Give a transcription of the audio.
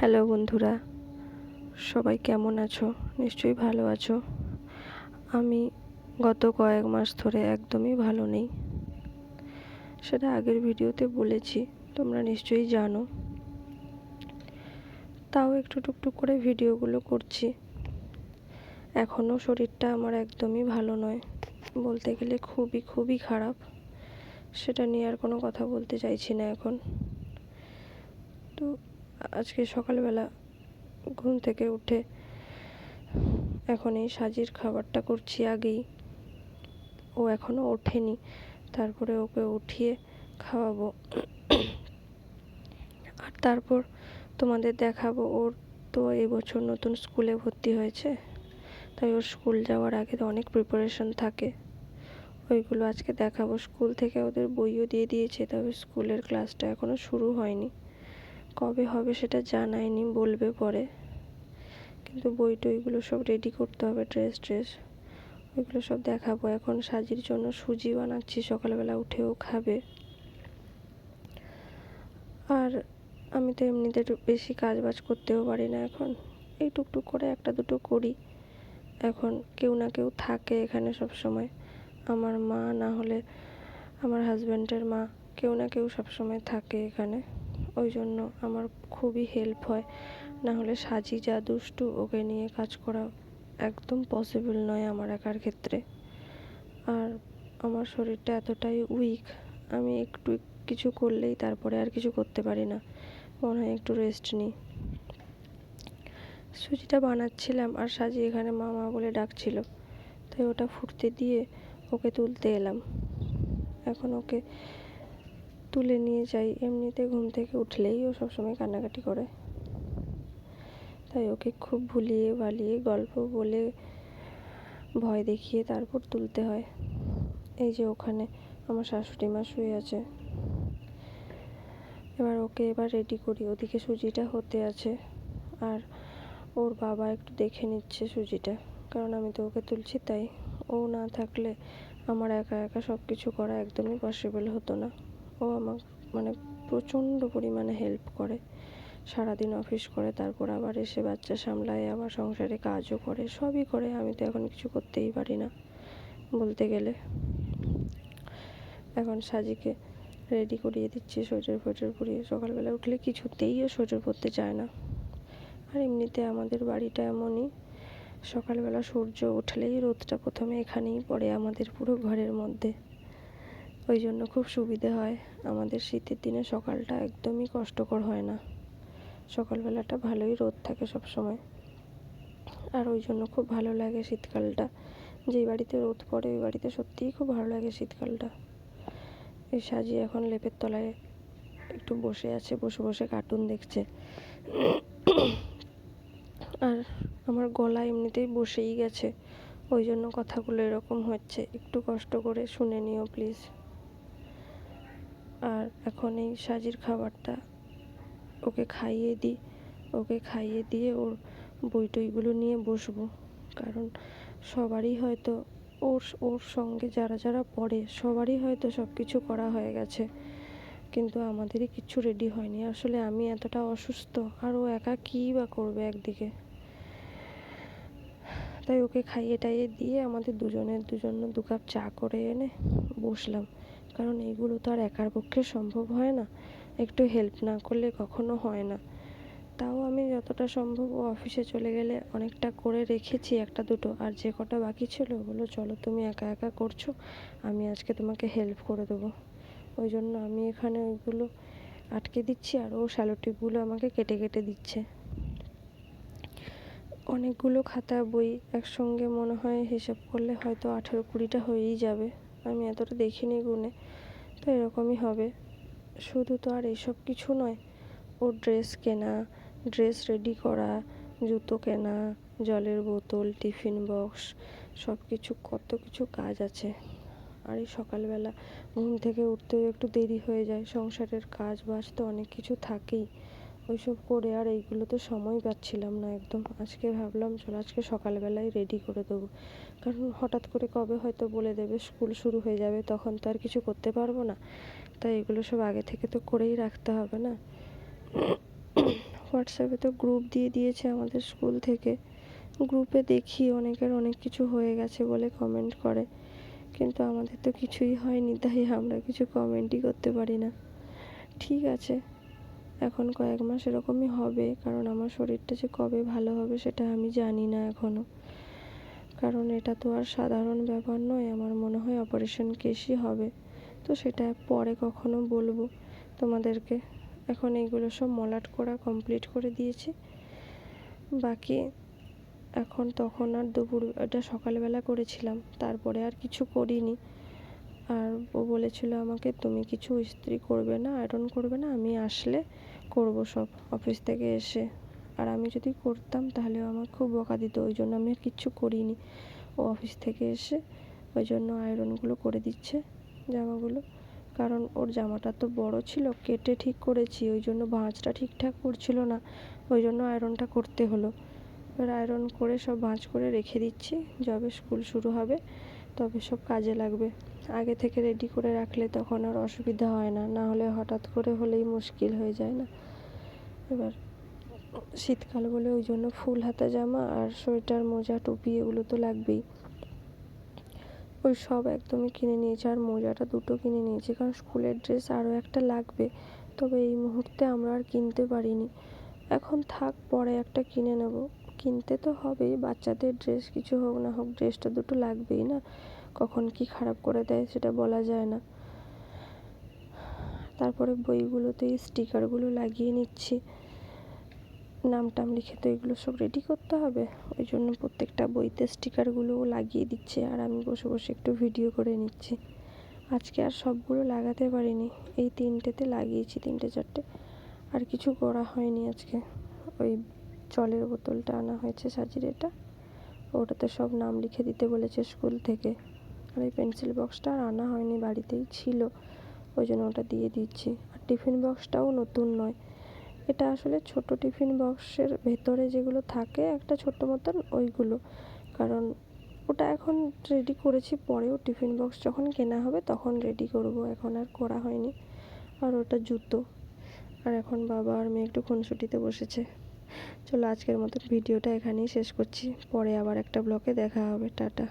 Hello বন্ধুরা, সবাই কেমন আছো? নিশ্চয়ই ভালো আছো। আমি গত কয়েক মাস ধরে একদমই ভালো নেই। সেটা আগের ভিডিওতে বলেছি, তোমরা নিশ্চয়ই জানো। তাও একটু টুকটুক করে ভিডিওগুলো করছি। এখনও শরীরটা আমার একদমই ভালো নয়। বলতে গেলে খুবই খুবই খারাপ। সেটা নিয়ে আর কোনো কথা বলতে চাইছি না এখন। তো আজকে সকালবেলা ঘুম থেকে উঠে এখন এই সাজির খাবারটা করছি আগেই। ও এখনও ওঠেনি। তারপরে ওকে উঠিয়ে খাওয়াবো। আর তারপর তোমাদের দেখাবো, ওর তো এবছর নতুন স্কুলে ভর্তি হয়েছে। তাই ওর স্কুল যাওয়ার আগে তো অনেক প্রিপারেশন থাকে। ওইগুলো আজকে দেখাবো। স্কুল থেকে ওদের বইও দিয়ে দিয়েছে, তবে স্কুলের ক্লাসটা এখনও শুরু হয়নি। কবে হবে সেটা জানায়নি বলবে পরে। কিন্তু বই টইগুলো সব রেডি করতে হবে ড্রেস ট্রেস ওইগুলো সব দেখাবো। এখন সাজির জন্য সুজি বানাচ্ছি, সকালবেলা উঠেও খাবে। আর আমি তো এমনিতে একটু বেশি কাজ বাজ করতেও পারি না এখন। এই টুকটুক করে একটা দুটো করি। এখন কেউ না কেউ থাকে এখানে সব সময় আমার মা না হলে আমার হাজব্যান্ডের মা কেউ না কেউ সব সময় থাকে এখানে। ওই জন্য আমার খুবই হেল্প হয়। না হলে সাজি যা দুষ্টু ওকে নিয়ে কাজ করা একদম পসিবল নয় আমার একার ক্ষেত্রে। আর আমার শরীরটা এতটাই উইক আমি একটু কিছু করলেই তারপরে আর কিছু করতে পারি না। মনে হয় একটু রেস্ট নিই। সুজিটা বানাচ্ছিলাম আর সাজি এখানে মা মা বলে ডাকছিল। তাই ওটা ফুটতে দিয়ে ওকে তুলতে এলাম। এখন ওকে তুলে নিয়ে যাই। এমনিতে ঘুম থেকে উঠলেই ও সবসময় কান্নাকাটি করে। তাই ওকে খুব ভুলিয়ে বালিয়ে গল্প বলে ভয় দেখিয়ে তারপর তুলতে হয়। এই যে ওখানে আমার শাশুড়ি মা শুয়ে আছে। এবার ওকে এবার রেডি করি। ওদিকে সুজিটা হতে আছে। আর ওর বাবা একটু দেখে নিচ্ছে সুজিটা। কারণ আমি তো ওকে তুলছি, তাই ও না থাকলে আমার একা একা সব কিছু করা একদমই পসিবল হতো না। ও আমার মানে প্রচণ্ড পরিমাণে হেল্প করে। সারাদিন অফিস করে, তারপর আবার এসে বাচ্চা সামলায়, আবার সংসারে কাজও করে, সবই করে। আমি তো এখন কিছু করতেই পারি না, বলতে গেলে। এখন সাজিকে রেডি করিয়ে দিচ্ছি, সোয়েটার ফোয়েটার পরিয়ে। সকালবেলা উঠলে কিছুতেই ও পরতে চায় না। আর এমনিতে আমাদের বাড়িটা এমনই। সকালবেলা সূর্য উঠলেই রোদটা প্রথমে এখানেই পড়ে আমাদের পুরো ঘরের মধ্যে। ওই জন্য খুব সুবিধে হয়। আমাদের শীতের দিনে সকালটা একদমই কষ্টকর হয় না। সকালবেলাটা ভালোই রোদ থাকে সব সময় আর ওই জন্য খুব ভালো লাগে শীতকালটা। যেই বাড়িতে রোদ পড়ে, ওই বাড়িতে সত্যিই খুব ভালো লাগে শীতকালটা। এই সাজি এখন লেপের তলায় একটু বসে আছে, বসে বসে কার্টুন দেখছে। আর আমার গলা এমনিতেই বসেই গেছে। ওই জন্য কথাগুলো এরকম হচ্ছে। একটু কষ্ট করে শুনে নিও প্লিজ আর এখন এই সাজির খাবারটা ওকে খাইয়ে দিই। ওকে খাইয়ে দিয়ে ওর বই টইগুলো নিয়ে বসবো। কারণ সবারই হয়তো ওর ওর সঙ্গে যারা যারা পড়ে সবারই হয়তো সব কিছু করা হয়ে গেছে। কিন্তু আমাদেরই কিচ্ছু রেডি হয়নি। আসলে আমি এতটা অসুস্থ, আর ও একা কী বা করবে একদিকে? তাই ওকে খাইয়ে টাইয়ে দিয়ে আমাদের দুজনের দুজন দু কাপ চা করে এনে বসলাম। কারণ এইগুলো তো আর একার পক্ষে সম্ভব হয় না। একটু হেল্প না করলে কখনো হয় না। তাও আমি যতটা সম্ভব ও অফিসে চলে গেলে অনেকটা করে রেখেছি একটা দুটো। আর যে কটা বাকি ছিল ওগুলো চলো তুমি একা একা করছ, আমি আজকে তোমাকে হেল্প করে দেবো। ওই জন্য আমি এখানে ওইগুলো আটকে দিচ্ছি আর ও শ্যালো টিপগুলো আমাকে কেটে কেটে দিচ্ছে। অনেকগুলো খাতা বই একসঙ্গে মনে হয় হিসেব করলে হয়তো আঠেরো কুড়িটা হয়েই যাবে। আমি এতটা দেখিনি গুনে তো এরকমই হবে। শুধু তো আর এইসব কিছু নয় ওর ড্রেস কেনা, ড্রেস রেডি করা, জুতো কেনা, জলের বোতল, টিফিন বক্স সব কিছু কত কিছু কাজ আছে। আর এই সকালবেলা ঘুম থেকে উঠতেও একটু দেরি হয়ে যায়, সংসারের কাজ বাজ তো অনেক কিছু থাকেই। ওইসব করে আর এইগুলো তো সময় পাচ্ছিলাম না একদম। আজকে ভাবলাম, চলো আজকে সকালবেলায় রেডি করে দেবো। কারণ হঠাৎ করে কবে হয়তো বলে দেবে স্কুল শুরু হয়ে যাবে, তখন তো আর কিছু করতে পারব না। তাই এগুলো সব আগে থেকে তো করেই রাখতে হবে না? হোয়াটসঅ্যাপে তো গ্রুপ দিয়ে দিয়েছে আমাদের স্কুল থেকে। গ্রুপে দেখি অনেকের অনেক কিছু হয়ে গেছে বলে কমেন্ট করে। কিন্তু আমাদের তো কিছুই হয়নি, তাই আমরা কিছু কমেন্টই করতে পারি না। ঠিক আছে। এখন কয়েক মাস এরকমই হবে, কারণ আমার শরীরটা যে কবে ভালো হবে সেটা আমি জানি না এখনও কারণ এটা তো আর সাধারণ ব্যাপার নয়, আমার মনে হয় অপারেশন কেসই হবে। তো সেটা পরে কখনো বলব তোমাদেরকে। এখন এইগুলো সব মলাট করা কমপ্লিট করে দিয়েছি। বাকি এখন তখন আর দুপুর, এটা সকালবেলা করেছিলাম, তারপরে আর কিছু করিনি। আর ও বলেছিল আমাকে, তুমি কিছু ইস্ত্রি করবে না, আয়রন করবে না, আমি আসলে করব সব অফিস থেকে এসে। আর আমি যদি করতাম তাহলে আমার খুব বকা দিত, ওই জন্য আমি আর কিচ্ছু করিনি। ও অফিস থেকে এসে ওই জন্য আয়রনগুলো করে দিচ্ছে জামাগুলো, কারণ ওর জামাটা তো বড় ছিল, কেটে ঠিক করেছি, ওই জন্য ভাঁজটা ঠিকঠাক পড়ছিল না, ওই জন্য আয়রনটা করতে হলো। এবার আয়রন করে সব ভাঁজ করে রেখে দিচ্ছি যবে স্কুল শুরু হবে। তবে সব কাজে লাগবে। আগে থেকে রেডি করে রাখলে তখন আর অসুবিধা হয় না না হলে হঠাৎ করে হলেই মুশকিল হয়ে যায় না। এবার শীতকাল বলে ওই জন্য ফুল হাতা জামা আর সোয়েটার, মোজা, টুপি এগুলো তো লাগবেই। ওই সব একদমই কিনে নিয়েছি আর মোজাটা দুটো কিনে নিয়েছি, কারণ স্কুলের ড্রেস আরও একটা লাগবে। তবে এই মুহূর্তে আমরা আর কিনতে পারিনি। এখন থাক, পরে একটা কিনে নেব। কিনতে তো হবেই, বাচ্চাদের ড্রেস কিছু হোক না হোক ড্রেসটা দুটো লাগবেই না। কখন কি খারাপ করে দেয় সেটা বলা যায় না। তারপরে বইগুলোতে স্টিকারগুলো লাগিয়ে নিচ্ছি। নাম টাম লিখে তো এগুলো সব রেডি করতে হবে। ওই জন্য প্রত্যেকটা বইতে স্টিকারগুলোও লাগিয়ে দিচ্ছে আর আমি বসে বসে একটু ভিডিও করে নিচ্ছি। আজকে আর সবগুলো লাগাতে পারিনি। এই তিনটেতে লাগিয়েছি, তিনটে চারটে। আর কিছু করা হয়নি আজকে। ওই জলের বোতলটা আনা হয়েছে সাজিরেটা ওটাতে সব নাম লিখে দিতে বলেছে স্কুল থেকে। আর এই পেন্সিল বক্সটা আর আনা হয়নি, বাড়িতেই ছিল। ওই জন্য ওটা দিয়ে দিচ্ছি। আর টিফিন বক্সটাও নতুন নয়। এটা আসলে ছোট টিফিন বক্সের ভেতরে যেগুলো থাকে, একটা ছোট্ট মতন ওইগুলো। কারণ ওটা এখন রেডি করেছি, পরেও টিফিন বক্স যখন কেনা হবে তখন রেডি করব। এখন আর করা হয়নি। আর ওটা জুতো। আর এখন বাবা আর মেয়ে একটু খুনসুটিতে বসেছে। চলো আজকের মতো ভিডিওটা এখানেই শেষ করছি। পরে আবার একটা ব্লগে দেখা হবে। টাটা।